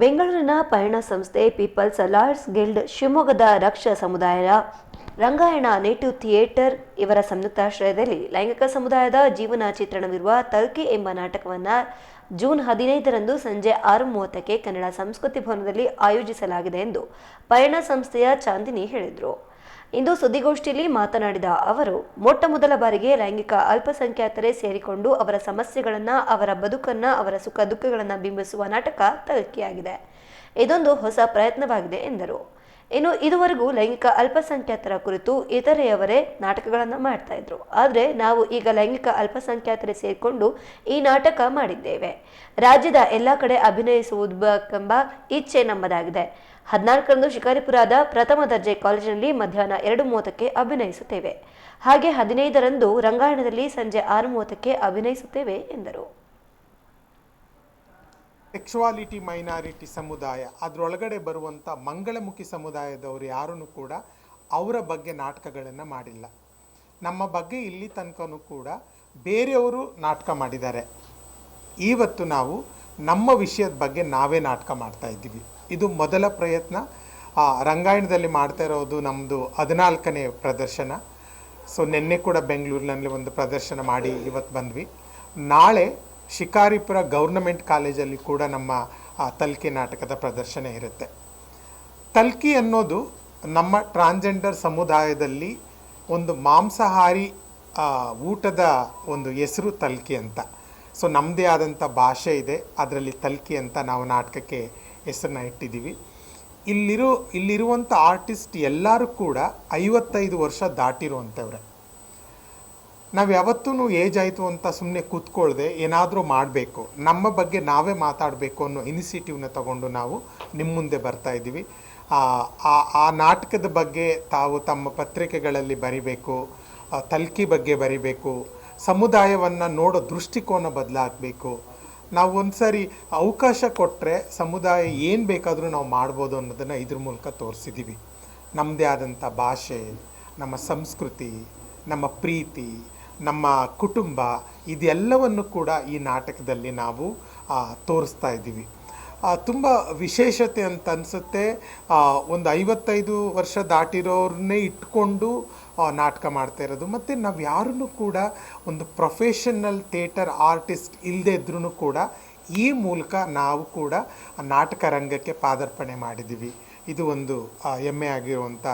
ಬೆಂಗಳೂರಿನ ಪಯಣ ಸಂಸ್ಥೆ ಪೀಪಲ್ಸ್ ಅಲಾರ್ಟ್ಸ್ ಗಿಲ್ಡ್ ಶಿವಮೊಗ್ಗದ ರಕ್ಷ ಸಮುದಾಯದ ರಂಗಾಯಣ ನೇಟಿವ್ ಥಿಯೇಟರ್ ಇವರ ಸಂಯುಕ್ತಾಶ್ರಯದಲ್ಲಿ ಲೈಂಗಿಕ ಸಮುದಾಯದ ಜೀವನ ಚಿತ್ರಣವಿರುವ ತಲ್ಕೆ ಎಂಬ ನಾಟಕವನ್ನು ಜೂನ್ ಹದಿನೈದರಂದು ಸಂಜೆ ಆರು ಮೂವತ್ತಕ್ಕೆ ಕನ್ನಡ ಸಂಸ್ಕೃತಿ ಭವನದಲ್ಲಿ ಆಯೋಜಿಸಲಾಗಿದೆ ಎಂದು ಪಯಣ ಸಂಸ್ಥೆಯ ಚಾಂದಿನಿ ಹೇಳಿದರು. ಇಂದು ಸುದ್ದಿಗೋಷ್ಠಿಯಲ್ಲಿ ಮಾತನಾಡಿದ ಅವರು, ಮೊಟ್ಟ ಮೊದಲ ಬಾರಿಗೆ ಲೈಂಗಿಕ ಅಲ್ಪಸಂಖ್ಯಾತರೇ ಸೇರಿಕೊಂಡು ಅವರ ಸಮಸ್ಯೆಗಳನ್ನು, ಅವರ ಬದುಕನ್ನು, ಅವರ ಸುಖ ದುಃಖಗಳನ್ನು ಬಿಂಬಿಸುವ ನಾಟಕ ತಲುಕಿಯಾಗಿದೆ. ಇದೊಂದು ಹೊಸ ಪ್ರಯತ್ನವಾಗಿದೆ ಎಂದರು. ಇನ್ನು ಇದುವರೆಗೂ ಲೈಂಗಿಕ ಅಲ್ಪಸಂಖ್ಯಾತರ ಕುರಿತು ಇತರೆಯವರೇ ನಾಟಕಗಳನ್ನು ಮಾಡ್ತಾ ಇದ್ರು. ಆದರೆ ನಾವು ಈಗ ಲೈಂಗಿಕ ಅಲ್ಪಸಂಖ್ಯಾತರೇ ಸೇರಿಕೊಂಡು ಈ ನಾಟಕ ಮಾಡಿದ್ದೇವೆ. ರಾಜ್ಯದ ಎಲ್ಲ ಕಡೆ ಅಭಿನಯಿಸುವುದೆಂಬ ಇಚ್ಛೆ ನಮ್ಮದಾಗಿದೆ. ಹದಿನಾಲ್ಕರಂದು ಶಿಕಾರಿಪುರದ ಪ್ರಥಮ ದರ್ಜೆ ಕಾಲೇಜಿನಲ್ಲಿ ಮಧ್ಯಾಹ್ನ ಎರಡು ಮೂವತ್ತಕ್ಕೆ ಅಭಿನಯಿಸುತ್ತೇವೆ. ಹಾಗೆ ಹದಿನೈದರಂದು ರಂಗಾಯಣದಲ್ಲಿ ಸಂಜೆ ಆರು ಮೂವತ್ತಕ್ಕೆ ಅಭಿನಯಿಸುತ್ತೇವೆ, ಎಂದರು. ಸೆಕ್ಷುವಾಲಿಟಿ ಮೈನಾರಿಟಿ ಸಮುದಾಯ, ಅದರೊಳಗಡೆ ಬರುವಂಥ ಮಂಗಳಮುಖಿ ಸಮುದಾಯದವರು ಯಾರೂ ಕೂಡ ಅವರ ಬಗ್ಗೆ ನಾಟಕಗಳನ್ನು ಮಾಡಿಲ್ಲ. ನಮ್ಮ ಬಗ್ಗೆ ಇಲ್ಲಿ ತನಕನೂ ಕೂಡ ಬೇರೆಯವರು ನಾಟಕ ಮಾಡಿದ್ದಾರೆ. ಇವತ್ತು ನಾವು ನಮ್ಮ ವಿಷಯದ ಬಗ್ಗೆ ನಾವೇ ನಾಟಕ ಮಾಡ್ತಾ ಇದ್ದೀವಿ. ಇದು ಮೊದಲ ಪ್ರಯತ್ನ. ರಂಗಾಯಣದಲ್ಲಿ ಮಾಡ್ತಾ ಇರೋದು ನಮ್ಮದು ಹದಿನಾಲ್ಕನೇ ಪ್ರದರ್ಶನ. ಸೊ ನಿನ್ನೆ ಕೂಡ ಬೆಂಗಳೂರಿನಲ್ಲಿ ಒಂದು ಪ್ರದರ್ಶನ ಮಾಡಿ ಇವತ್ತು ಬಂದ್ವಿ. ನಾಳೆ ಶಿಕಾರಿಪುರ ಗೌರ್ನಮೆಂಟ್ ಕಾಲೇಜಲ್ಲಿ ಕೂಡ ನಮ್ಮ ತಲ್ಕಿ ನಾಟಕದ ಪ್ರದರ್ಶನ ಇರುತ್ತೆ. ತಲ್ಕಿ ಅನ್ನೋದು ನಮ್ಮ ಟ್ರಾನ್ಸ್ಜೆಂಡರ್ ಸಮುದಾಯದಲ್ಲಿ ಒಂದು ಮಾಂಸಾಹಾರಿ ಊಟದ ಒಂದು ಹೆಸರು ತಲ್ಕಿ ಅಂತ. ಸೊ ನಮ್ಮದೇ ಆದಂಥ ಭಾಷೆ ಇದೆ. ಅದರಲ್ಲಿ ತಲ್ಕಿ ಅಂತ ನಾವು ನಾಟಕಕ್ಕೆ ಹೆಸರನ್ನ ಇಟ್ಟಿದ್ದೀವಿ. ಇಲ್ಲಿರೋ ಇಲ್ಲಿರುವಂಥ ಆರ್ಟಿಸ್ಟ್ ಎಲ್ಲರೂ ಕೂಡ ಐವತ್ತೈದು ವರ್ಷ ದಾಟಿರುವಂಥವ್ರೆ. ನಾವು ಯಾವತ್ತೂ ಏಜ್ ಆಯಿತು ಅಂತ ಸುಮ್ಮನೆ ಕೂತ್ಕೊಳ್ಳದೆ ಏನಾದರೂ ಮಾಡಬೇಕು. ನಮ್ಮ ಬಗ್ಗೆ ನಾವೇ ಮಾತಾಡಬೇಕು ಅನ್ನೋ ಇನಿಷಿಯೇಟಿವ್ನ ತಗೊಂಡು ನಾವು ನಿಮ್ಮ ಮುಂದೆ ಬರ್ತಾ ಇದ್ದೀವಿ. ಆ, ನಾಟಕದ ಬಗ್ಗೆ ತಾವು ತಮ್ಮ ಪತ್ರಿಕೆಗಳಲ್ಲಿ ಬರಿಬೇಕು ತಲ್ಕಿ ಬಗ್ಗೆ ಬರಿಬೇಕು ಸಮುದಾಯವನ್ನು ನೋಡೋ ದೃಷ್ಟಿಕೋನ ಬದಲಾಗಬೇಕು ನಾವು ಒಂದು ಸಾರಿ ಅವಕಾಶ ಕೊಟ್ಟರೆ ಸಮುದಾಯ ಏನು ಬೇಕಾದರೂ ನಾವು ಮಾಡ್ಬೋದು ಅನ್ನೋದನ್ನು ಇದ್ರ ಮೂಲಕ ತೋರಿಸಿದ್ದೀವಿ ನಮ್ಮದೇ ಆದಂಥ ಭಾಷೆ, ನಮ್ಮ ಸಂಸ್ಕೃತಿ, ನಮ್ಮ ಪ್ರೀತಿ, ನಮ್ಮ ಕುಟುಂಬ, ಇದೆಲ್ಲವನ್ನು ಕೂಡ ಈ ನಾಟಕದಲ್ಲಿ ನಾವು ತೋರಿಸ್ತಾ ಇದ್ದೀವಿ. ತುಂಬ ವಿಶೇಷತೆ ಅಂತ ಅನಿಸುತ್ತೆ. ಒಂದು ಐವತ್ತೈದು ವರ್ಷ ದಾಟಿರೋರನ್ನೇ ಇಟ್ಕೊಂಡು ನಾಟಕ ಮಾಡ್ತಾ ಇರೋದು. ಮತ್ತು ನಾವು ಯಾರನ್ನು ಕೂಡ ಒಂದು ಪ್ರೊಫೆಷನಲ್ ಥಿಯೇಟರ್ ಆರ್ಟಿಸ್ಟ್ ಇಲ್ಲದೇ ಇದ್ರೂ ಕೂಡ ಈ ಮೂಲಕ ನಾವು ಕೂಡ ನಾಟಕ ರಂಗಕ್ಕೆ ಪಾದಾರ್ಪಣೆ ಮಾಡಿದ್ದೀವಿ. ಇದು ಒಂದು ಹೆಮ್ಮೆ ಆಗಿರುವಂಥ